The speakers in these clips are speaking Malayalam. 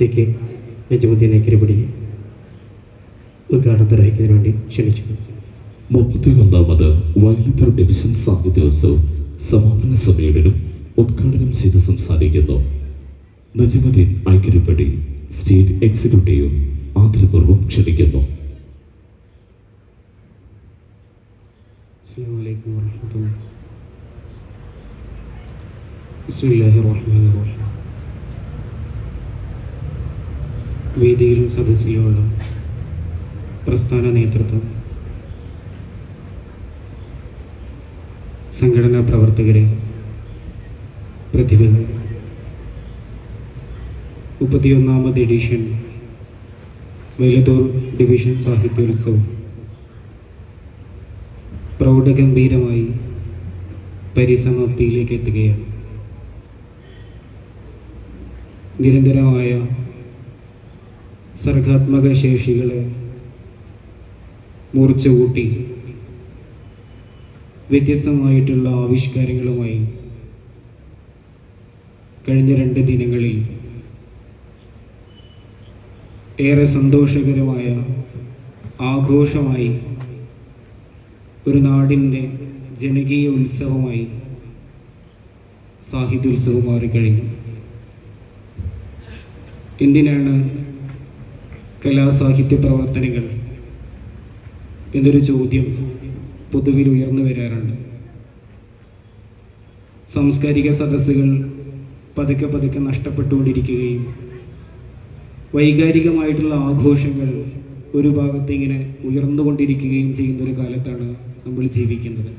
സി കെ നജമുദ്ദീൻ കിരിപടി ഉദ്ഘാടനം നിർവഹിക്കുന്നതിന് വേണ്ടി ക്ഷണിച്ചു മുപ്പത്തി ഒന്നാമത് വൈലത്തൂർ ഡിവിഷൻ സാഹിത്യോത്സവ് സമാപന സമ്മേളനം ഉദ്ഘാടനം ചെയ്ത് സംസാരിക്കുന്നു നജിമുദ്ദീൻ ഐക്യരുപ്പടി സ്റ്റേറ്റ് എക്സിക്യൂട്ടീവ് ആദരപൂർവ്വം ക്ഷണിക്കുന്നു السلام عليكم ورحمة الله بسم الله الرحمن الرحيم വേദിയിലും സദസ്സിലുമുള്ള പ്രസ്ഥാന നേതൃത്വം. സംഘടനാ പ്രവർത്തകരെ പ്രതിഭകൾ. മുപ്പത്തിയൊന്നാമത് എഡിഷൻ വൈലത്തൂർ ഡിവിഷൻ സാഹിത്യോത്സവം. പ്രൗഢഗംഭീരമായി പരിസമാപ്തിയിലേക്ക് എത്തുകയാണ്. നിരന്തരമായ സർഗാത്മക ശേഷികളെ മൂർച്ചകൂട്ടി വ്യത്യസ്തമായിട്ടുള്ള ആവിഷ്കാരങ്ങളുമായി കഴിഞ്ഞ രണ്ട് ദിനങ്ങളിൽ ഏറെ സന്തോഷകരമായ ആഘോഷമായി ഒരു നാടിന്റെ ജനകീയ ഉത്സവമായി സാഹിത്യോത്സവം മാറിക്കഴിഞ്ഞു. എന്തിനാണ് കലാസാഹിത്യ പ്രവർത്തനങ്ങൾ എന്നൊരു ചോദ്യം പൊതുവിൽ ഉയർന്നു വരാറുണ്ട്. സാംസ്കാരിക സദസ്സുകൾ പതുക്കെ പതുക്കെ നഷ്ടപ്പെട്ടുകൊണ്ടിരിക്കുകയും വൈകാരികമായിട്ടുള്ള ആഘോഷങ്ങൾ ഒരു ഭാഗത്ത് ഇങ്ങനെ ഉയർന്നുകൊണ്ടിരിക്കുകയും ചെയ്യുന്ന ഒരു കാലത്താണ് നമ്മൾ ജീവിക്കുന്നത്.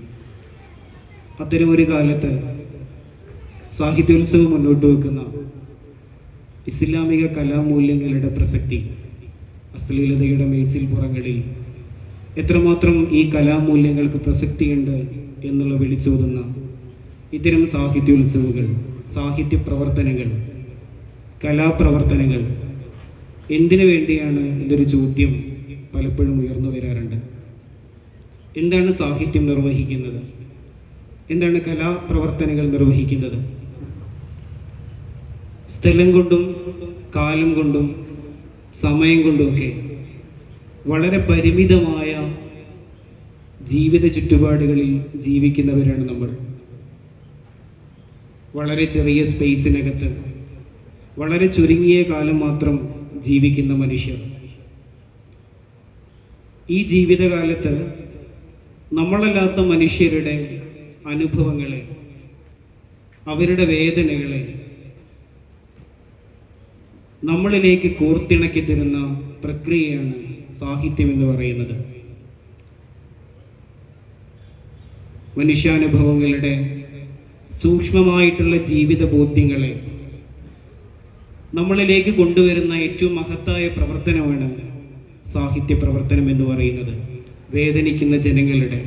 ഒരു കാലത്ത് സാഹിത്യോത്സവം മുന്നോട്ട് വെക്കുന്ന ഇസ്ലാമിക കലാമൂല്യങ്ങളുടെ പ്രസക്തി അശ്ലീലതയുടെ മേച്ചിൽ പുറങ്ങളിൽ. എത്രമാത്രം ഈ കലാമൂല്യങ്ങൾക്ക് പ്രസക്തിയുണ്ട് എന്നുള്ള വിളിച്ചോതുന്ന ഇത്തരം സാഹിത്യോത്സവങ്ങൾ സാഹിത്യ പ്രവർത്തനങ്ങൾ കലാപ്രവർത്തനങ്ങൾ എന്തിനു വേണ്ടിയാണ് എന്നൊരു ചോദ്യം പലപ്പോഴും ഉയർന്നു വരാറുണ്ട്. എന്താണ് സാഹിത്യം നിർവഹിക്കുന്നത്? എന്താണ് കലാപ്രവർത്തനങ്ങൾ നിർവഹിക്കുന്നത്? സ്ഥലം കൊണ്ടും കാലം കൊണ്ടും സമയം കൊണ്ടുമൊക്കെ വളരെ പരിമിതമായ ജീവിത ചുറ്റുപാടുകളിൽ ജീവിക്കുന്നവരാണ് നമ്മൾ. വളരെ ചെറിയ സ്പേസിനകത്ത് വളരെ ചുരുങ്ങിയ കാലം മാത്രം ജീവിക്കുന്ന മനുഷ്യർ. ഈ ജീവിതകാലത്ത് നമ്മളല്ലാത്ത മനുഷ്യരുടെ അനുഭവങ്ങളെ അവരുടെ വേദനകളെ നമ്മളിലേക്ക് കോർത്തിണക്കി തരുന്ന പ്രക്രിയയാണ് സാഹിത്യം എന്ന് പറയുന്നത്. മനുഷ്യാനുഭവങ്ങളുടെ സൂക്ഷ്മമായിട്ടുള്ള ജീവിത ബോധ്യങ്ങളെ നമ്മളിലേക്ക് കൊണ്ടുവരുന്ന ഏറ്റവും മഹത്തായ പ്രവർത്തനമാണ് സാഹിത്യ പ്രവർത്തനം എന്ന് പറയുന്നത്. വേദനിക്കുന്ന ജനങ്ങളുടെ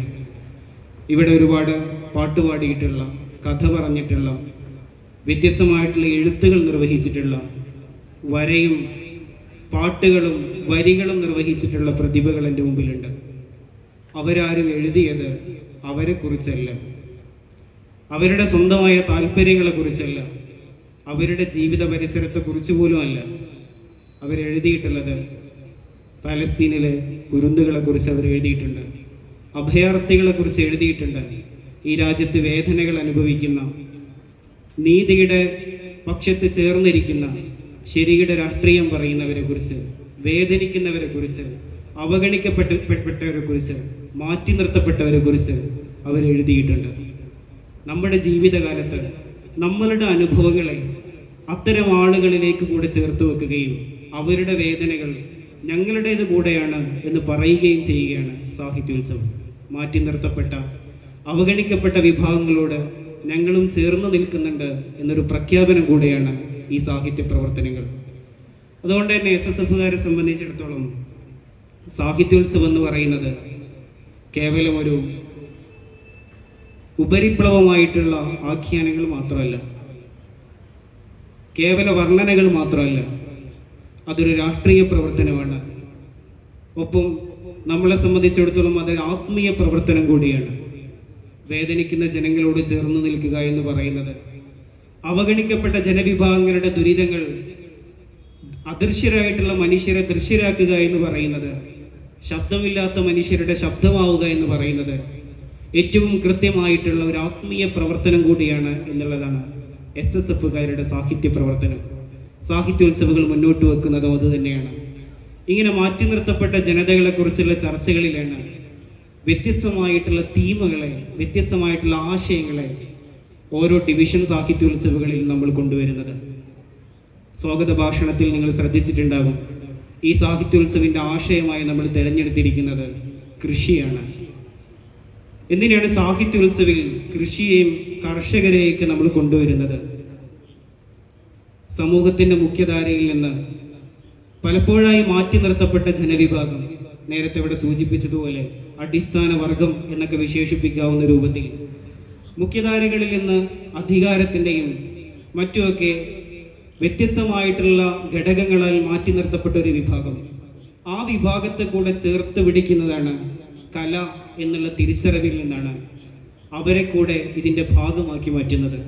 ഇവിടെ ഒരുപാട് പാട്ടുപാടിയിട്ടുള്ള കഥ പറഞ്ഞിട്ടുള്ള വ്യത്യസ്തമായിട്ടുള്ള എഴുത്തുകൾ നിർവഹിച്ചിട്ടുള്ള വരയും പാട്ടുകളും വരികളും നിർവഹിച്ചിട്ടുള്ള പ്രതിഭകൾ എന്റെ മുമ്പിലുണ്ട്. അവരാരും എഴുതിയത് അവരെക്കുറിച്ചല്ല. അവരുടെ സ്വന്തമായ താല്പര്യങ്ങളെക്കുറിച്ചല്ല. അവരുടെ ജീവിത പരിസരത്തെക്കുറിച്ച് പോലും അല്ല അവരെഴുതിയിട്ടുള്ളത് പാലസ്തീനിലെ കുരുന്നുകളെക്കുറിച്ച് അവർ എഴുതിയിട്ടുണ്ട് അഭയാർത്ഥികളെക്കുറിച്ച് എഴുതിയിട്ടുണ്ട്. ഈ രാജ്യത്ത് വേദനകൾ അനുഭവിക്കുന്ന നീതിയുടെ പക്ഷത്ത് ചേർന്നിരിക്കുന്ന ശരിയുടെ രാഷ്ട്രീയം പറയുന്നവരെ കുറിച്ച് വേദനിക്കുന്നവരെ കുറിച്ച് അവഗണിക്കപ്പെട്ടവരെ കുറിച്ച് മാറ്റി നിർത്തപ്പെട്ടവരെ കുറിച്ച് അവർ എഴുതിയിട്ടുണ്ട്. നമ്മുടെ ജീവിതകാലത്ത് നമ്മളുടെ അനുഭവങ്ങളെ അത്തരം ആളുകളിലേക്ക് കൂടെ ചേർത്ത് വെക്കുകയും അവരുടെ വേദനകൾ ഞങ്ങളുടേത് കൂടെയാണ് എന്ന് പറയുകയും ചെയ്യുകയാണ് സാഹിത്യോത്സവം. മാറ്റി നിർത്തപ്പെട്ട അവഗണിക്കപ്പെട്ട വിഭാഗങ്ങളോട് ഞങ്ങളും ചേർന്ന് നിൽക്കുന്നുണ്ട് എന്നൊരു പ്രഖ്യാപനം കൂടെയാണ് ഈ സാഹിത്യ പ്രവർത്തനങ്ങൾ. അതുകൊണ്ട് തന്നെ എസ് എസ് എഫുകാരെ സംബന്ധിച്ചിടത്തോളം സാഹിത്യോത്സവം എന്ന് പറയുന്നത് കേവലം ഒരു ഉപരിപ്ലവമായിട്ടുള്ള ആഖ്യാനങ്ങൾ മാത്രമല്ല കേവല വർണനകൾ മാത്രമല്ല അതൊരു രാഷ്ട്രീയ പ്രവർത്തനമാണ്. ഒപ്പം നമ്മളെ സംബന്ധിച്ചിടത്തോളം അതൊരു ആത്മീയ പ്രവർത്തനം കൂടിയാണ്. വേദനിക്കുന്ന ജനങ്ങളോട് ചേർന്ന് നിൽക്കുക എന്ന് പറയുന്നത് അവഗണിക്കപ്പെട്ട ജനവിഭാഗങ്ങളുടെ ദുരിതങ്ങൾ അദൃശ്യരായിട്ടുള്ള മനുഷ്യരെ ദൃശ്യരാക്കുക എന്ന് പറയുന്നത് ശബ്ദമില്ലാത്ത മനുഷ്യരുടെ ശബ്ദമാവുക എന്ന് പറയുന്നത് ഏറ്റവും കൃത്യമായിട്ടുള്ള ഒരു ആത്മീയ പ്രവർത്തനം കൂടിയാണ് എന്നുള്ളതാണ് എസ് എസ് എഫുകാരുടെ സാഹിത്യ പ്രവർത്തനം. സാഹിത്യോത്സവങ്ങൾ മുന്നോട്ട് വെക്കുന്നതും അത് തന്നെയാണ്. ഇങ്ങനെ മാറ്റി നിർത്തപ്പെട്ട ജനതകളെക്കുറിച്ചുള്ള ചർച്ചകളിലാണ് വ്യത്യസ്തമായിട്ടുള്ള തീമുകളെ വ്യത്യസ്തമായിട്ടുള്ള ആശയങ്ങളെ ഓരോ ഡിവിഷൻ സാഹിത്യോത്സവങ്ങളിൽ നമ്മൾ കൊണ്ടുവരുന്നത്. സ്വാഗത ഭാഷണത്തിൽ നിങ്ങൾ ശ്രദ്ധിച്ചിട്ടുണ്ടാകും ഈ സാഹിത്യോത്സവിന്റെ ആശയമായി നമ്മൾ തിരഞ്ഞെടുത്തിരിക്കുന്നത് കൃഷിയാണ്. എന്തിനാണ് സാഹിത്യോത്സവിൽ കൃഷിയെയും കർഷകരെയൊക്കെ നമ്മൾ കൊണ്ടുവരുന്നത്? സമൂഹത്തിന്റെ മുഖ്യധാരയിൽ നിന്ന് പലപ്പോഴായി മാറ്റി നിർത്തപ്പെട്ട ജനവിഭാഗം നേരത്തെ ഇവിടെ സൂചിപ്പിച്ചതുപോലെ അടിസ്ഥാന വർഗം എന്നൊക്കെ വിശേഷിപ്പിക്കാവുന്ന രൂപത്തിൽ മുഖ്യധാരകളിൽ നിന്ന് അധികാരത്തിന്റെയും മറ്റുമൊക്കെ വ്യത്യസ്തമായിട്ടുള്ള ഘടകങ്ങളാൽ മാറ്റി നിർത്തപ്പെട്ട ഒരു വിഭാഗം. ആ വിഭാഗത്തെ കൂടെ ചേർത്ത് പിടിക്കുന്നതാണ് കല എന്നുള്ള തിരിച്ചറിവിൽ നിന്നാണ് അവരെ കൂടെ ഇതിന്റെ ഭാഗമാക്കി മാറ്റുന്നത്.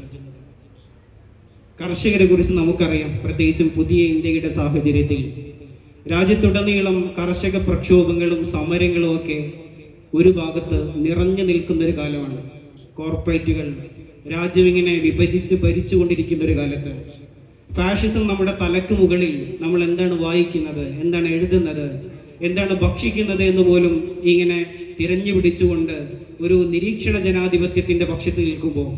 കർഷകരെ കുറിച്ച് നമുക്കറിയാം പ്രത്യേകിച്ചും പുതിയ ഇന്ത്യയുടെ സാഹചര്യത്തിൽ. രാജ്യത്തുടനീളം കർഷക പ്രക്ഷോഭങ്ങളും സമരങ്ങളും ഒക്കെ ഒരു ഭാഗത്ത് നിറഞ്ഞു നിൽക്കുന്ന ഒരു കാലമാണ്. കോർപ്പറേറ്റുകൾ രാജ്യം ഇങ്ങനെ വിഭജിച്ച് ഭരിച്ചുകൊണ്ടിരിക്കുന്ന ഒരു കാലത്ത് ഫാഷിസം നമ്മുടെ തലക്ക് മുകളിൽ നമ്മൾ എന്താണ് വായിക്കുന്നത് എന്താണ് എഴുതുന്നത് എന്താണ് ഭക്ഷിക്കുന്നത് എന്ന് പോലും ഇങ്ങനെ തിരഞ്ഞു പിടിച്ചുകൊണ്ട് ഒരു നിരീക്ഷണ ജനാധിപത്യത്തിന്റെ പക്ഷത്ത് നിൽക്കുമ്പോൾ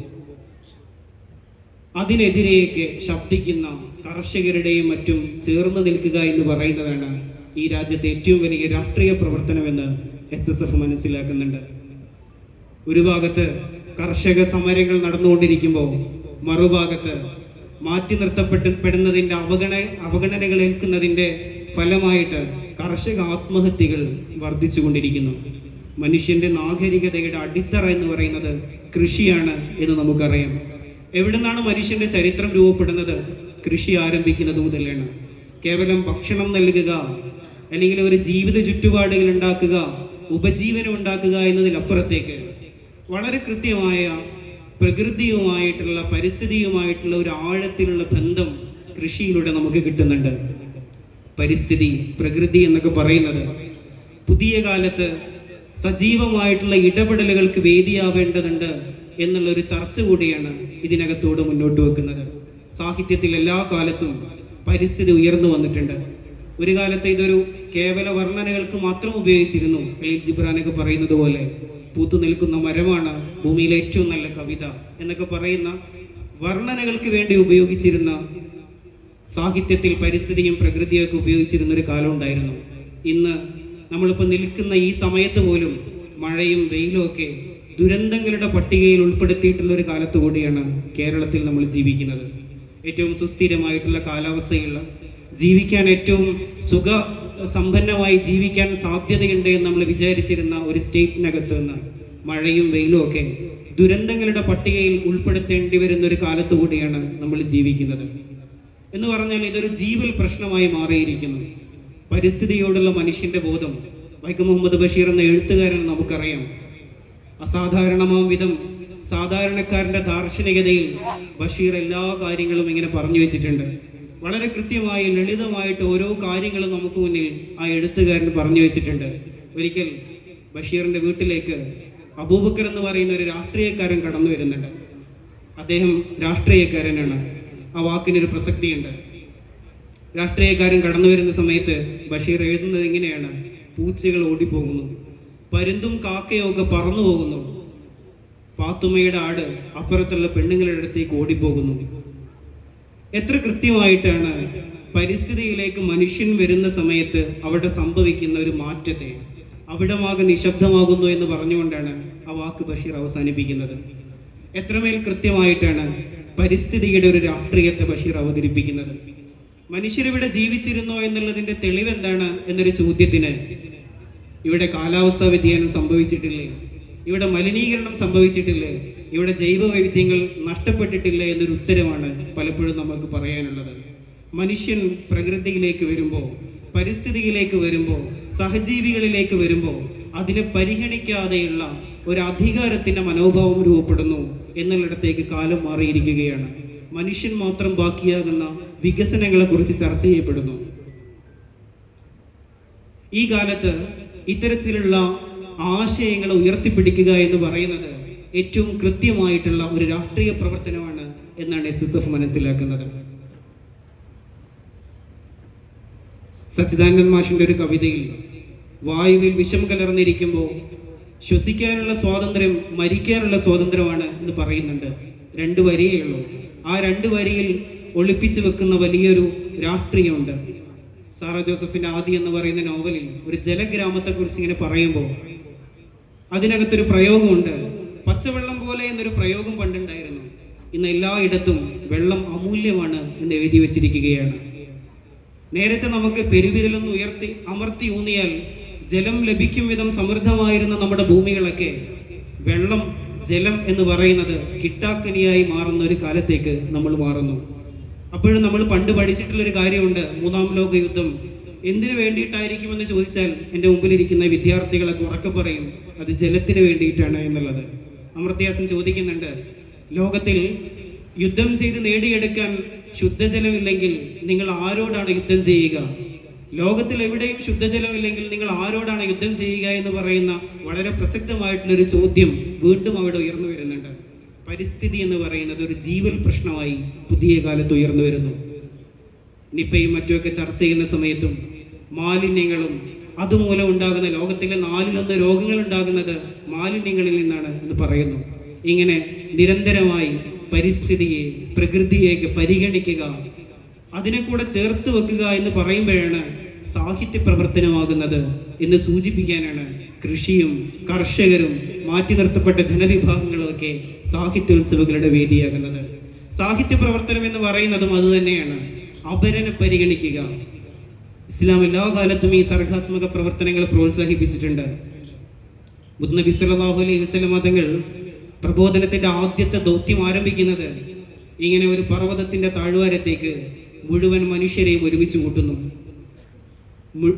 അതിനെതിരെയൊക്കെ ശബ്ദിക്കുന്ന കർഷകരുടെയും മറ്റും ചേർന്ന് നിൽക്കുക എന്ന് പറയുന്നതാണ് ഈ രാജ്യത്തെ ഏറ്റവും വലിയ രാഷ്ട്രീയ പ്രവർത്തനമെന്ന് എസ് എസ് എഫ് മനസ്സിലാക്കുന്നുണ്ട്. ഒരു ഭാഗത്ത് കർഷക സമരങ്ങൾ നടന്നുകൊണ്ടിരിക്കുമ്പോൾ മറുഭാഗത്ത് മാറ്റി നിർത്തപ്പെട്ട് പെടുന്നതിന്റെ അവഗണ അവഗണനകൾ ഏൽക്കുന്നതിന്റെ ഫലമായിട്ട് കർഷക ആത്മഹത്യകൾ വർദ്ധിച്ചുകൊണ്ടിരിക്കുന്നു. മനുഷ്യന്റെ നാഗരികതയുടെ അടിത്തറ എന്ന് പറയുന്നത് കൃഷിയാണ് എന്ന് നമുക്കറിയാം. എവിടെ നിന്നാണ് മനുഷ്യന്റെ ചരിത്രം രൂപപ്പെടുന്നത്? കൃഷി ആരംഭിക്കുന്നത് മുതലാണ്. കേവലം ഭക്ഷണം നൽകുക അല്ലെങ്കിൽ ഒരു ജീവിത ചുറ്റുപാടുകൾ ഉണ്ടാക്കുക ഉപജീവനം ഉണ്ടാക്കുക എന്നതിലപ്പുറത്തേക്ക് വളരെ കൃത്യമായ പ്രകൃതിയുമായിട്ടുള്ള പരിസ്ഥിതിയുമായിട്ടുള്ള ഒരു ആഴത്തിലുള്ള ബന്ധം കൃഷിയിലൂടെ നമുക്ക് കിട്ടുന്നുണ്ട്. പരിസ്ഥിതി പ്രകൃതി എന്നൊക്കെ പറയുന്നത് പുതിയ കാലത്ത് സജീവമായിട്ടുള്ള ഇടപെടലുകൾക്ക് വേദിയാവേണ്ടതുണ്ട് എന്നുള്ള ഒരു ചർച്ച കൂടിയാണ് ഇതിനകത്തോട് മുന്നോട്ട് വെക്കുന്നത്. സാഹിത്യത്തിൽ എല്ലാ കാലത്തും പരിസ്ഥിതി ഉയർന്നു വന്നിട്ടുണ്ട്. ഒരു കാലത്ത് ഇതൊരു കേവല വർണനകൾക്ക് മാത്രം ഉപയോഗിച്ചിരുന്നു ഖലീൽ ജിബ്രാനൊക്കെ പറയുന്നത് പോലെ. പൂത്തു നിൽക്കുന്ന മരമാണ് ഭൂമിയിലെ ഏറ്റവും നല്ല കവിത എന്നൊക്കെ പറയുന്ന വർണനകൾക്ക് വേണ്ടി ഉപയോഗിച്ചിരുന്ന സാഹിത്യത്തിൽ പരിസ്ഥിതിയും പ്രകൃതിയും ഒക്കെ ഉപയോഗിച്ചിരുന്ന ഒരു കാലം ഉണ്ടായിരുന്നു. ഇന്ന് നമ്മളിപ്പോൾ നിൽക്കുന്ന ഈ സമയത്ത് പോലും മഴയും വെയിലും ഒക്കെ ദുരന്തങ്ങളുടെ പട്ടികയിൽ ഉൾപ്പെടുത്തിയിട്ടുള്ള ഒരു കാലത്ത് കൂടിയാണ് കേരളത്തിൽ നമ്മൾ ജീവിക്കുന്നത്. ഏറ്റവും സുസ്ഥിരമായിട്ടുള്ള കാലാവസ്ഥയുള്ള ജീവിക്കാൻ ഏറ്റവും സുഖ സമ്പന്നമായി ജീവിക്കാൻ സാധ്യതയുണ്ട് എന്ന് നമ്മൾ വിചാരിച്ചിരുന്ന ഒരു സ്റ്റേറ്റിനകത്ത് നിന്ന് മഴയും വെയിലും ഒക്കെ ദുരന്തങ്ങളുടെ പട്ടികയിൽ ഉൾപ്പെടുത്തേണ്ടി വരുന്ന ഒരു കാലത്തു കൂടിയാണ് നമ്മൾ ജീവിക്കുന്നത്. എന്ന് പറഞ്ഞാൽ ഇതൊരു ജീവൽ പ്രശ്നമായി മാറിയിരിക്കുന്നു. പരിസ്ഥിതിയോടുള്ള മനുഷ്യന്റെ ബോധം വൈക്കം മുഹമ്മദ് ബഷീർ എന്ന എഴുത്തുകാരൻ നമുക്കറിയാം. അസാധാരണമാം വിധം സാധാരണക്കാരന്റെ ദാർശനികതയിൽ ബഷീർ എല്ലാ കാര്യങ്ങളും ഇങ്ങനെ പറഞ്ഞു വെച്ചിട്ടുണ്ട്. വളരെ കൃത്യമായി ലളിതമായിട്ട് ഓരോ കാര്യങ്ങളും നമുക്ക് മുന്നിൽ ആ എഴുത്തുകാരൻ പറഞ്ഞു വെച്ചിട്ടുണ്ട്. ഒരിക്കൽ ബഷീറിന്റെ വീട്ടിലേക്ക് അബൂബക്കർ എന്ന് പറയുന്ന ഒരു രാഷ്ട്രീയക്കാരൻ കടന്നു വരുന്നുണ്ട്. അദ്ദേഹം രാഷ്ട്രീയക്കാരനാണ്. ആ വാക്കിനൊരു പ്രസക്തിയുണ്ട്. രാഷ്ട്രീയക്കാരൻ കടന്നു വരുന്ന സമയത്ത് ബഷീർ എഴുതുന്നത് ഇങ്ങനെയാണ്. പൂച്ചകൾ ഓടിപ്പോകുന്നു. പരുന്തും കാക്കയൊക്കെ പറന്നു പോകുന്നു. പാത്തുമ്മയുടെ ആട് അപ്പുറത്തുള്ള പെണ്ണുങ്ങളുടെ അടുത്തേക്ക് ഓടിപ്പോകുന്നു. എത്ര കൃത്യമായിട്ടാണ് പരിസ്ഥിതിയിലേക്ക് മനുഷ്യൻ വരുന്ന സമയത്ത് അവിടെ സംഭവിക്കുന്ന ഒരു മാറ്റത്തെ അവിടമാകെ നിശബ്ദമാകുന്നു എന്ന് പറഞ്ഞുകൊണ്ടാണ് ആ വാക്ക് ബഷീർ അവസാനിപ്പിക്കുന്നത്. എത്രമേൽ കൃത്യമായിട്ടാണ് പരിസ്ഥിതിയുടെ ഒരു രാഷ്ട്രീയത്തെ ബഷീർ അവതരിപ്പിക്കുന്നത്. മനുഷ്യരിവിടെ ജീവിച്ചിരുന്നോ എന്നുള്ളതിന്റെ തെളിവ് എന്താണ് എന്നൊരു ചോദ്യത്തിന് ഇവിടെ കാലാവസ്ഥാ വ്യതിയാനം സംഭവിച്ചിട്ടില്ലേ? ഇവിടെ മലിനീകരണം സംഭവിച്ചിട്ടില്ല. ഇവിടെ ജൈവ വൈവിധ്യങ്ങൾ നഷ്ടപ്പെട്ടിട്ടില്ല എന്നൊരു ഉത്തരമാണ് പലപ്പോഴും നമുക്ക് പറയാനുള്ളത്. മനുഷ്യൻ പ്രകൃതിയിലേക്ക് വരുമ്പോൾ പരിസ്ഥിതിയിലേക്ക് വരുമ്പോൾ സഹജീവികളിലേക്ക് വരുമ്പോൾ അതിനെ പരിഗണിക്കാതെയുള്ള ഒരു അധികാരത്തിന്റെ മനോഭാവം രൂപപ്പെടുന്നു എന്നുള്ളിടത്തേക്ക് കാലം മാറിയിരിക്കുകയാണ്. മനുഷ്യൻ മാത്രം ബാക്കിയാകുന്ന വികസനങ്ങളെ കുറിച്ച് ചർച്ച ചെയ്യപ്പെടുന്നു. ഈ കാലത്ത് ഇത്തരത്തിലുള്ള ആശയങ്ങളെ ഉയർത്തിപ്പിടിക്കുക എന്ന് പറയുന്നത് ഏറ്റവും കൃത്യമായിട്ടുള്ള ഒരു രാഷ്ട്രീയ പ്രവർത്തനമാണ് എന്നാണ് എസ് എസ് എഫ് മനസ്സിലാക്കുന്നത്. സച്ചിദാനന്ദൻ മാഷിന്റെ ഒരു കവിതയിൽ വായുവിൽ വിഷം കലർന്നിരിക്കുമ്പോൾ ശ്വസിക്കാനുള്ള സ്വാതന്ത്ര്യം മരിക്കാനുള്ള സ്വാതന്ത്ര്യമാണ് എന്ന് പറയുന്നുണ്ട്. രണ്ട് വരിയേ ഉള്ളൂ. ആ രണ്ട് വരിയിൽ ഒളിപ്പിച്ചു വെക്കുന്ന വലിയൊരു രാഷ്ട്രീയമുണ്ട്. സാറാ ജോസഫിന്റെ ആദി എന്ന് പറയുന്ന നോവലിൽ ഒരു ജലഗ്രാമത്തെ കുറിച്ച് ഇങ്ങനെ പറയുമ്പോൾ അതിനകത്തൊരു പ്രയോഗമുണ്ട്. പച്ചവെള്ളം പോലെ എന്നൊരു പ്രയോഗം പണ്ടുണ്ടായിരുന്നു. ഇന്ന് എല്ലായിടത്തും വെള്ളം അമൂല്യമാണ് എന്ന് എഴുതി വച്ചിരിക്കുകയാണ്. നേരത്തെ നമുക്ക് പെരുവിരലൊന്ന് ഉയർത്തി അമർത്തി ഊന്നിയാൽ ജലം ലഭിക്കും വിധം സമൃദ്ധമായിരുന്ന നമ്മുടെ ഭൂമികളൊക്കെ വെള്ളം ജലം എന്ന് പറയുന്നത് കിട്ടാക്കനിയായി മാറുന്ന ഒരു കാലത്തേക്ക് നമ്മൾ മാറുന്നു. അപ്പോഴും നമ്മൾ പണ്ട് പഠിച്ചിട്ടുള്ളൊരു കാര്യമുണ്ട്. മൂന്നാം ലോക യുദ്ധം എന്തിനു വേണ്ടിയിട്ടായിരിക്കുമെന്ന് ചോദിച്ചാൽ എന്റെ മുമ്പിലിരിക്കുന്ന വിദ്യാർത്ഥികളൊക്കെ ഉറക്കെ പറയും അത് ജലത്തിന് വേണ്ടിയിട്ടാണ് എന്നുള്ളത്. അമൃത്യാസൻ ചോദിക്കുന്നുണ്ട് ലോകത്തിൽ യുദ്ധം ചെയ്ത് നേടിയെടുക്കാൻ ശുദ്ധജലമില്ലെങ്കിൽ നിങ്ങൾ ആരോടാണ് യുദ്ധം ചെയ്യുക? ലോകത്തിൽ എവിടെയും ശുദ്ധജലമില്ലെങ്കിൽ നിങ്ങൾ ആരോടാണ് യുദ്ധം ചെയ്യുക എന്ന് പറയുന്ന വളരെ പ്രസക്തമായിട്ടുള്ള ഒരു ചോദ്യം വീണ്ടും അവിടെ ഉയർന്നു വരുന്നുണ്ട്. പരിസ്ഥിതി എന്ന് പറയുന്നത് ഒരു ജീവൽ പ്രശ്നമായി പുതിയ കാലത്ത് ഉയർന്നു വരുന്നു. നിപ്പയും മറ്റുമൊക്കെ ചർച്ച ചെയ്യുന്ന സമയത്തും മാലിന്യങ്ങളും അതുമൂലം ഉണ്ടാകുന്ന ലോകത്തിലെ നാലിലൊന്ന് രോഗങ്ങൾ ഉണ്ടാകുന്നത് മാലിന്യങ്ങളിൽ നിന്നാണ് എന്ന് പറയുന്നു. ഇങ്ങനെ നിരന്തരമായി പരിസ്ഥിതിയെ പ്രകൃതിയേക്ക് പരിഗണിക്കുക അതിനെ കൂടെ ചേർത്ത് വെക്കുക എന്ന് പറയുമ്പോഴാണ് സാഹിത്യ പ്രവർത്തനമാകുന്നത് എന്ന് സൂചിപ്പിക്കാനാണ് കൃഷിയും കർഷകരും മാറ്റി നിർത്തപ്പെട്ട ജനവിഭാഗങ്ങളും ഒക്കെ സാഹിത്യോത്സവങ്ങളുടെ വേദിയാകുന്നത്. സാഹിത്യ പ്രവർത്തനം എന്ന് പറയുന്നതും അതുതന്നെയാണ് അപരനെ പരിഗണിക്കുക. ഇസ്ലാം എല്ലാ കാലത്തും ഈ സർഗാത്മക പ്രവർത്തനങ്ങൾ പ്രോത്സാഹിപ്പിച്ചിട്ടുണ്ട്. മുദ്നബി സല്ലല്ലാഹു അലൈഹി വസല്ലം മതങ്ങൾ പ്രബോധനത്തിന്റെ ആദ്യത്തെ ദൗത്യം ആരംഭിക്കുന്നത് ഇങ്ങനെ ഒരു പർവതത്തിന്റെ താഴ്വാരത്തേക്ക് മുഴുവൻ മനുഷ്യരെയും ഒരുമിച്ച് കൂട്ടുന്നു.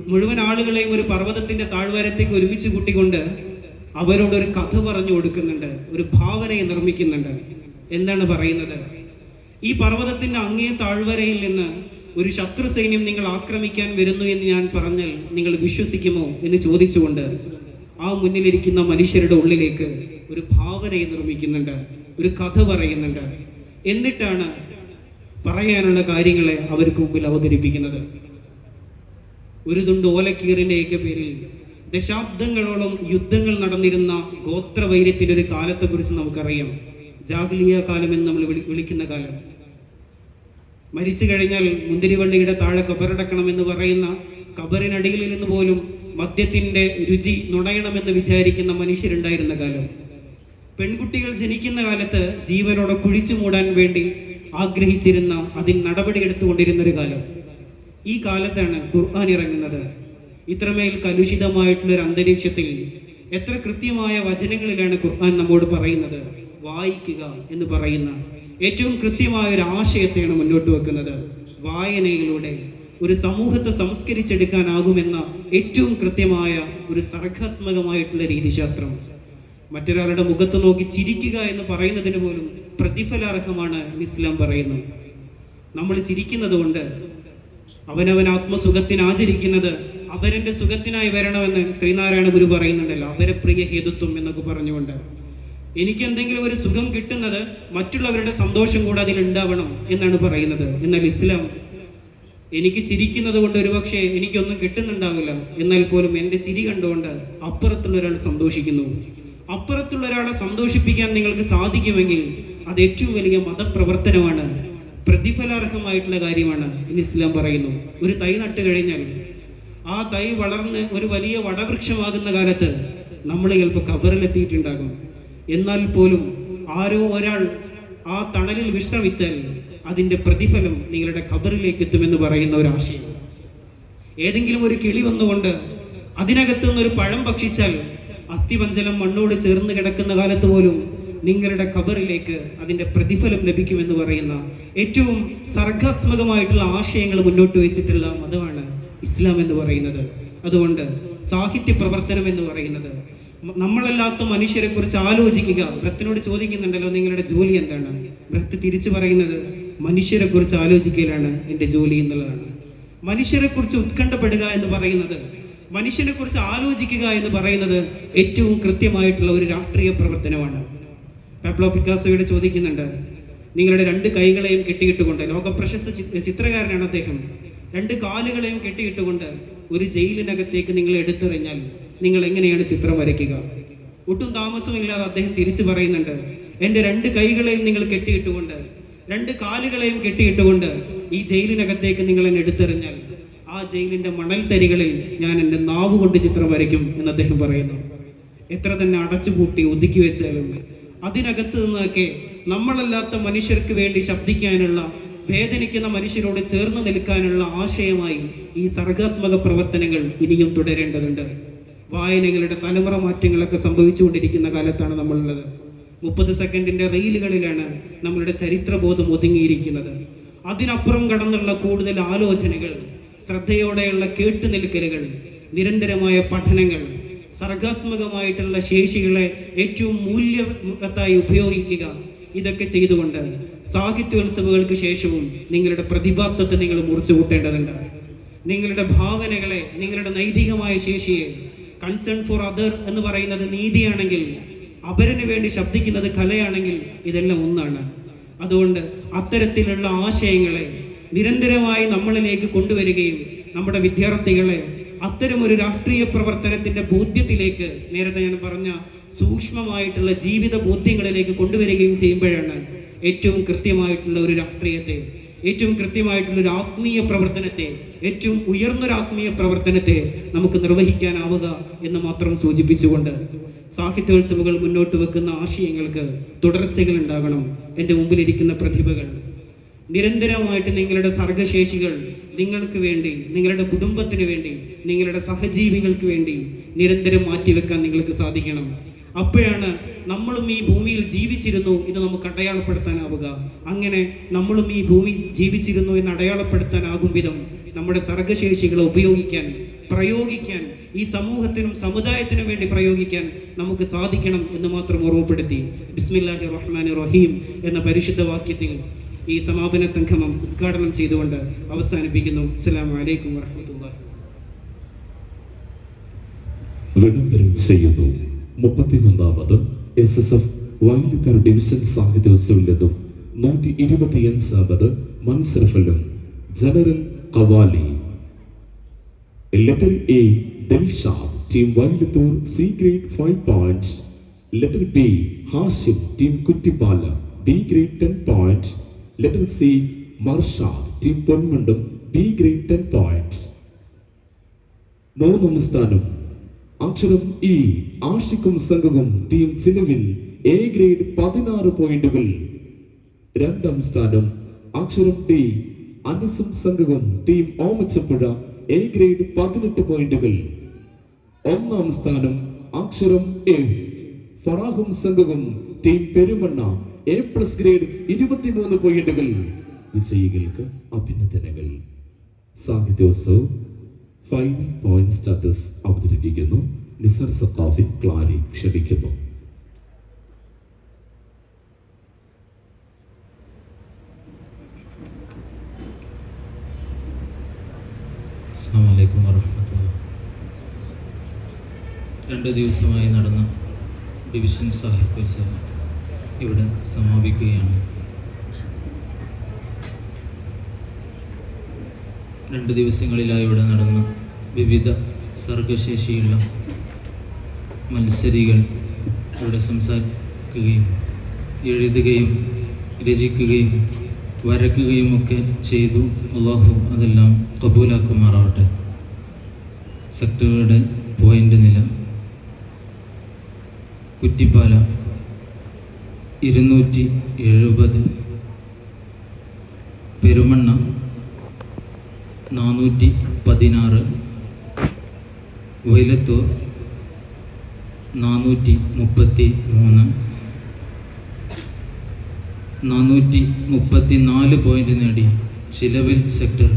മുഴുവൻ ആളുകളെയും ഒരു പർവതത്തിന്റെ താഴ്വാരത്തേക്ക് ഒരുമിച്ച് കൂട്ടിക്കൊണ്ട് അവരോട് ഒരു കഥ പറഞ്ഞു കൊടുക്കുന്നുണ്ട്. ഒരു ഭാവനയെ നിർമ്മിക്കുന്നുണ്ട്. എന്താണ് പറയുന്നത്? ഈ പർവതത്തിന്റെ അങ്ങേ താഴ്വരയിൽ നിന്ന് ഒരു ശത്രു സൈന്യം നിങ്ങൾ ആക്രമിക്കാൻ വരുന്നു എന്ന് ഞാൻ പറഞ്ഞാൽ നിങ്ങൾ വിശ്വസിക്കുമോ എന്ന് ചോദിച്ചുകൊണ്ട് ആ മുന്നിലിരിക്കുന്ന മനുഷ്യരുടെ ഉള്ളിലേക്ക് ഒരു ഭാവനയെ നിർമ്മിക്കുന്നുണ്ട് ഒരു കഥ പറയുന്നുണ്ട്. എന്നിട്ടാണ് പറയാനുള്ള കാര്യങ്ങളെ അവർക്ക് മുമ്പിൽ അവതരിപ്പിക്കുന്നത്. ഒരു തുണ്ട് ഓലക്കീറിന്റെയൊക്കെ പേരിൽ ദശാബ്ദങ്ങളോളം യുദ്ധങ്ങൾ നടന്നിരുന്ന ഗോത്രവൈര്യത്തിന്റെ ഒരു കാലത്തെക്കുറിച്ച് നമുക്കറിയാം. ജാഗ്ലിയ കാലം എന്ന് നമ്മൾ വിളിക്കുന്ന കാലം. മരിച്ചു കഴിഞ്ഞാൽ മുന്തിരിവള്ളിയുടെ താഴെ കബറടക്കണം എന്ന് പറയുന്ന കബറിനടിയിൽ നിന്ന് പോലും മദ്യത്തിന്റെ രുചി നുണയണമെന്ന് വിചാരിക്കുന്ന മനുഷ്യരുണ്ടായിരുന്ന കാലം. പെൺകുട്ടികൾ ജനിക്കുന്ന കാലത്ത് ജീവനോടെ കുഴിച്ചു മൂടാൻ വേണ്ടി ആഗ്രഹിച്ചിരുന്ന അതിൽ നടപടിയെടുത്തുകൊണ്ടിരുന്ന ഒരു കാലം. ഈ കാലത്താണ് ഖുർആൻ ഇറങ്ങുന്നത്. ഇത്രമേൽ കലുഷിതമായിട്ടുള്ളൊരു അന്തരീക്ഷത്തിൽ എത്ര കൃത്യമായ വചനങ്ങളിലാണ് ഖുർആൻ നമ്മോട് പറയുന്നത്? വായിക്കുക എന്ന് പറയുന്ന ഏറ്റവും കൃത്യമായ ഒരു ആശയത്തെയാണ് മുന്നോട്ട് വെക്കുന്നത്. വായനയിലൂടെ ഒരു സമൂഹത്തെ സംസ്കരിച്ചെടുക്കാനാകുമെന്ന ഏറ്റവും കൃത്യമായ ഒരു സർഗാത്മകമായിട്ടുള്ള രീതിശാസ്ത്രം. മറ്റൊരാളുടെ മുഖത്ത് നോക്കി ചിരിക്കുക എന്ന് പറയുന്നതിന് പോലും പ്രതിഫലാർഹമാണ് ഇസ്ലാം പറയുന്നത്. നമ്മൾ ചിരിക്കുന്നത് കൊണ്ട് അവനവൻ ആത്മസുഖത്തിന് ആചരിക്കുന്നത് അവരന്റെ സുഖത്തിനായി വരണമെന്ന് ശ്രീനാരായണ ഗുരു പറയുന്നുണ്ടല്ലോ. അവരപ്രിയ ഹേതുത്വം എന്നൊക്കെ പറഞ്ഞുകൊണ്ട്. എനിക്ക് എന്തെങ്കിലും ഒരു സുഖം കിട്ടുന്നത് മറ്റുള്ളവരുടെ സന്തോഷം കൂടെ അതിൽ ഉണ്ടാവണം എന്നാണ് പറയുന്നത്. എന്നാൽ ഇസ്ലാം എനിക്ക് ചിരിക്കുന്നത് കൊണ്ട് ഒരുപക്ഷെ എനിക്കൊന്നും കിട്ടുന്നുണ്ടാവില്ല. എന്നാൽ പോലും എന്റെ ചിരി കണ്ടുകൊണ്ട് അപ്പുറത്തുള്ള ഒരാൾ സന്തോഷിക്കുന്നു. അപ്പുറത്തുള്ള ഒരാളെ സന്തോഷിപ്പിക്കാൻ നിങ്ങൾക്ക് സാധിക്കുമെങ്കിൽ അത് ഏറ്റവും വലിയ മതപ്രവർത്തനമാണ്. പ്രതിഫലാർഹമായിട്ടുള്ള കാര്യമാണ് എന്ന് ഇസ്ലാം പറയുന്നു. ഒരു തൈ നട്ട് കഴിഞ്ഞാൽ ആ തൈ വളർന്ന് ഒരു വലിയ വടവൃക്ഷമാകുന്ന കാലത്ത് നമ്മൾ ചിലപ്പോൾ കബറിലെത്തിയിട്ടുണ്ടാകും എന്നാൽ പോലും ആരോ ഒരാൾ ആ തണലിൽ വിശ്രമിച്ചാൽ അതിന്റെ പ്രതിഫലം നിങ്ങളുടെ ഖബറിലേക്ക് എത്തുമെന്ന് പറയുന്ന ഒരു ആശയം. ഏതെങ്കിലും ഒരു കിളി വന്നുകൊണ്ട് അതിനകത്തു നിന്നൊരു പഴം ഭക്ഷിച്ചാൽ അസ്ഥിപഞ്ചലം മണ്ണോട് ചേർന്ന് കിടക്കുന്ന കാലത്ത് പോലും നിങ്ങളുടെ ഖബറിലേക്ക് അതിന്റെ പ്രതിഫലം ലഭിക്കുമെന്ന് പറയുന്ന ഏറ്റവും സർഗാത്മകമായിട്ടുള്ള ആശയങ്ങൾ മുന്നോട്ട് വെച്ചിട്ടുള്ള മതമാണ് ഇസ്ലാം എന്ന് പറയുന്നത്. അതുകൊണ്ട് സാഹിത്യ പ്രവർത്തനം എന്ന് പറയുന്നത് നമ്മളല്ലാത്ത മനുഷ്യരെ കുറിച്ച് ആലോചിക്കുക. ബ്രത്തിനോട് ചോദിക്കുന്നുണ്ടല്ലോ നിങ്ങളുടെ ജോലി എന്താണ്? ബ്രത്ത് തിരിച്ചു പറയുന്നത് മനുഷ്യരെ കുറിച്ച് ആലോചിക്കലാണ് എന്റെ ജോലി എന്നുള്ളതാണ്. മനുഷ്യരെ കുറിച്ച് ഉത്കണ്ഠപ്പെടുക എന്ന് പറയുന്നത് മനുഷ്യനെ കുറിച്ച് ആലോചിക്കുക എന്ന് പറയുന്നത് ഏറ്റവും കൃത്യമായിട്ടുള്ള ഒരു രാഷ്ട്രീയ പ്രവർത്തനമാണ്. പാബ്ലോ പിക്കാസോയോട് ചോദിക്കുന്നുണ്ട് നിങ്ങളുടെ രണ്ട് കൈകളെയും കെട്ടിയിട്ടുകൊണ്ട് ലോക പ്രശസ്ത ചിത്രകാരനാണ് അദ്ദേഹം രണ്ട് കാലുകളെയും കെട്ടിയിട്ടുകൊണ്ട് ഒരു ജയിലിനകത്തേക്ക് നിങ്ങൾ എടുത്തെറിഞ്ഞാൽ നിങ്ങൾ എങ്ങനെയാണ് ചിത്രം വരയ്ക്കുക? ഒട്ടും താമസമില്ലാതെ അദ്ദേഹം തിരിച്ചു പറയുന്നുണ്ട് എന്റെ രണ്ട് കൈകളെയും നിങ്ങൾ കെട്ടിയിട്ടുകൊണ്ട് രണ്ട് കാലുകളെയും കെട്ടിയിട്ടുകൊണ്ട് ഈ ജയിലിനകത്തേക്ക് നിങ്ങൾ എന്നെ എടുത്തെറിഞ്ഞാൽ ആ ജയിലിന്റെ മണൽത്തരികളിൽ ഞാൻ എന്റെ നാവ് കൊണ്ട് ചിത്രം വരയ്ക്കും എന്ന് അദ്ദേഹം പറയുന്നു. എത്ര തന്നെ അടച്ചുപൂട്ടി ഒതുക്കി വെച്ചാലും അതിനകത്ത് നിന്നൊക്കെ നമ്മളല്ലാത്ത മനുഷ്യർക്ക് വേണ്ടി ശബ്ദിക്കാനുള്ള വേദനിക്കുന്ന മനുഷ്യരോട് ചേർന്ന് നിൽക്കാനുള്ള ആശയമായി ഈ സർഗാത്മക പ്രവർത്തനങ്ങൾ ഇനിയും തുടരേണ്ടതുണ്ട്. വായനകളുടെ തലമുറ മാറ്റങ്ങളൊക്കെ സംഭവിച്ചുകൊണ്ടിരിക്കുന്ന കാലത്താണ് നമ്മളുള്ളത്. മുപ്പത് സെക്കൻഡിന്റെ റീലുകളിലാണ് നമ്മളുടെ ചരിത്രബോധം ഒതുങ്ങിയിരിക്കുന്നത്. അതിനപ്പുറം കടന്നുള്ള കൂടുതൽ ആലോചനകൾ ശ്രദ്ധയോടെയുള്ള കേട്ടുനിൽക്കലുകൾ നിരന്തരമായ പഠനങ്ങൾ സർഗാത്മകമായിട്ടുള്ള ശേഷികളെ ഏറ്റവും മൂല്യവത്തായി ഉപയോഗിക്കുക ഇതൊക്കെ ചെയ്തുകൊണ്ട് സാഹിത്യോത്സവങ്ങൾക്ക് ശേഷവും നിങ്ങളുടെ പ്രതിഭാത്വത്തെ നിങ്ങൾ മുറിച്ചു കൂട്ടേണ്ടതുണ്ട് നിങ്ങളുടെ ഭാവനകളെ നിങ്ങളുടെ നൈതികമായ ശേഷിയെ കൺസേൺ ഫോർ അതർ എന്ന് പറയുന്നത് നീതിയാണെങ്കിൽ അപരന് വേണ്ടി ശബ്ദിക്കുന്നത് കലയാണെങ്കിൽ ഇതെല്ലാം ഒന്നാണ്. അതുകൊണ്ട് അത്തരത്തിലുള്ള ആശയങ്ങളെ നിരന്തരമായി നമ്മളിലേക്ക് കൊണ്ടുവരികയും നമ്മുടെ വിദ്യാർത്ഥികളെ അത്തരമൊരു രാഷ്ട്രീയ പ്രവർത്തനത്തിന്റെ ബോധ്യത്തിലേക്ക് നേരത്തെ ഞാൻ പറഞ്ഞ സൂക്ഷ്മമായിട്ടുള്ള ജീവിത ബോധ്യങ്ങളിലേക്ക് കൊണ്ടുവരികയും ചെയ്യുമ്പോഴാണ് ഏറ്റവും കൃത്യമായിട്ടുള്ള ഒരു രാഷ്ട്രീയത്തെ ഏറ്റവും കൃത്യമായിട്ടുള്ള ഒരു ആത്മീയ പ്രവർത്തനത്തെ ഏറ്റവും ഉയർന്നൊരു ആത്മീയ പ്രവർത്തനത്തെ നമുക്ക് നിർവഹിക്കാനാവുക എന്ന് മാത്രം സൂചിപ്പിച്ചുകൊണ്ട് സാഹിത്യോത്സവങ്ങൾ മുന്നോട്ട് വെക്കുന്ന ആശയങ്ങൾക്ക് തുടർച്ചകൾ ഉണ്ടാകണം. എന്റെ മുമ്പിലിരിക്കുന്ന പ്രതിഭകൾ. നിരന്തരമായിട്ട് നിങ്ങളുടെ സർഗശേഷികൾ നിങ്ങൾക്ക് വേണ്ടി നിങ്ങളുടെ കുടുംബത്തിന് വേണ്ടി നിങ്ങളുടെ സഹജീവികൾക്ക് വേണ്ടി നിരന്തരം മാറ്റിവെക്കാൻ നിങ്ങൾക്ക് സാധിക്കണം. അപ്പോഴാണ് നമ്മളും ഈ ഭൂമിയിൽ ജീവിച്ചിരുന്നു ഇത് നമുക്ക് അടയാളപ്പെടുത്താനാവുക. അങ്ങനെ നമ്മളും ഈ ഭൂമി ജീവിച്ചിരുന്നു എന്ന് അടയാളപ്പെടുത്താനാകും വിധം നമ്മുടെ സർഗശേഷികളെ ഉപയോഗിക്കാൻ പ്രയോഗിക്കാൻ ഈ സമൂഹത്തിനും സമുദായത്തിനും വേണ്ടി പ്രയോഗിക്കാൻ നമുക്ക് സാധിക്കണം എന്ന് മാത്രം ഓർമ്മപ്പെടുത്തി. ബിസ്മില്ലാഹി റഹ്മാൻ റഹീം എന്ന പരിശുദ്ധ വാക്യത്തിൽ ഈ സമാപന സംഗമം ഉദ്ഘാടനം ചെയ്തുകൊണ്ട് അവസാനിപ്പിക്കുന്നു. അസ്സലാമു അലൈക്കും വറഹ്മത്തുള്ളാഹി ചെയ്യുന്നു. മുപ്പത്തിയൊന്നാമത് S S F Vailathur division സാഹിത്യോത്സവിൽ നിന്നും നൂറ്റി ഇരുപത്തിയഞ്ചാമത് മൻസറഫലും general qawwali. Letter A Dilshad team Vailathur C grade five point letter B Hashim team Kuttippala B grade ten point letter C Marshad team പൊന്മണ്ടും B grade ten point മൂന്നാം സ്ഥാനം അക്ഷരം ഇ ആഷിക്കും സംഘവും ടീം ചിലവിൽ എ ഗ്രേഡ് പതിനാറ് പോയിന്റുകൾ. രണ്ടാം സ്ഥാനം അക്ഷരം ടി അനസും സംഘവും ടീം ഓമച്ചപ്പുഴ എ ഗ്രേഡ് പതിനെട്ട് പോയിന്റുകൾ. ഒന്നാം സ്ഥാനം അക്ഷരം എഫ് ഫറാഹും സംഘവും team Perumanna A plus grade ഇരുപത്തിമൂന്ന് പോയിന്റുകൾ. വിജയികൾക്ക് അഭിനന്ദനങ്ങൾ. സാഹിത്യോത്സവ് ഫൈനൽ പോയിന്റ് സ്റ്റാറ്റസ് അവതരിപ്പിക്കുന്നു. നിസർ സത്താഫി ക്ലാരി ക്ഷണിക്കുന്നു. രണ്ട് ദിവസമായി നടന്ന ഡിവിഷൻ സാഹിത്യോത്സവം ഇവിടെ സമാപിക്കുകയാണ്. രണ്ട് ദിവസങ്ങളിലായി ഇവിടെ നടന്ന വിവിധ സർഗശേഷിയുള്ള മത്സരികൾ ഇവിടെ സംസാരിക്കുകയും എഴുതുകയും രചിക്കുകയും വരയ്ക്കുകയുമൊക്കെ ചെയ്തു അള്ളാഹു അതെല്ലാം കബൂലാക്കുമാറാവട്ടെ. സെക്ടറുകളുടെ പോയിന്റ് നില. കുറ്റിപ്പാല ഇരുന്നൂറ്റി എഴുപത്. പെരുമണ്ണ നാനൂറ്റി പതിനാറ്. വൈലത്തൂർ നാനൂറ്റി മുപ്പത്തി മൂന്ന്. നാനൂറ്റി മുപ്പത്തി നാല് പോയിന്റ് നേടി ചിലവിൽ സെക്ടർ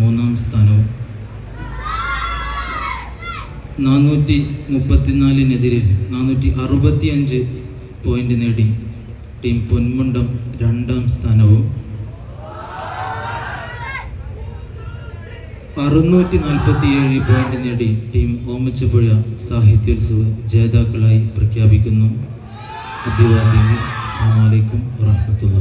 മൂന്നാം സ്ഥാനവും. നാനൂറ്റി മുപ്പത്തിനാലിനെതിരെ നാനൂറ്റി അറുപത്തി അഞ്ച് പോയിന്റ് നേടി ടീം പൊന്മുണ്ടം രണ്ടാം സ്ഥാനവും. അറുന്നൂറ്റി നാൽപ്പത്തി ഏഴ് പോയിന്റ് നേടി ടീം ഓമച്ചപ്പുഴ സാഹിത്യോത്സവ ജേതാക്കളായി പ്രഖ്യാപിക്കുന്നു. അഭിവാദ്യങ്ങൾ. അസ്സാം വലൈക്കും വാഹമത്തുള്ള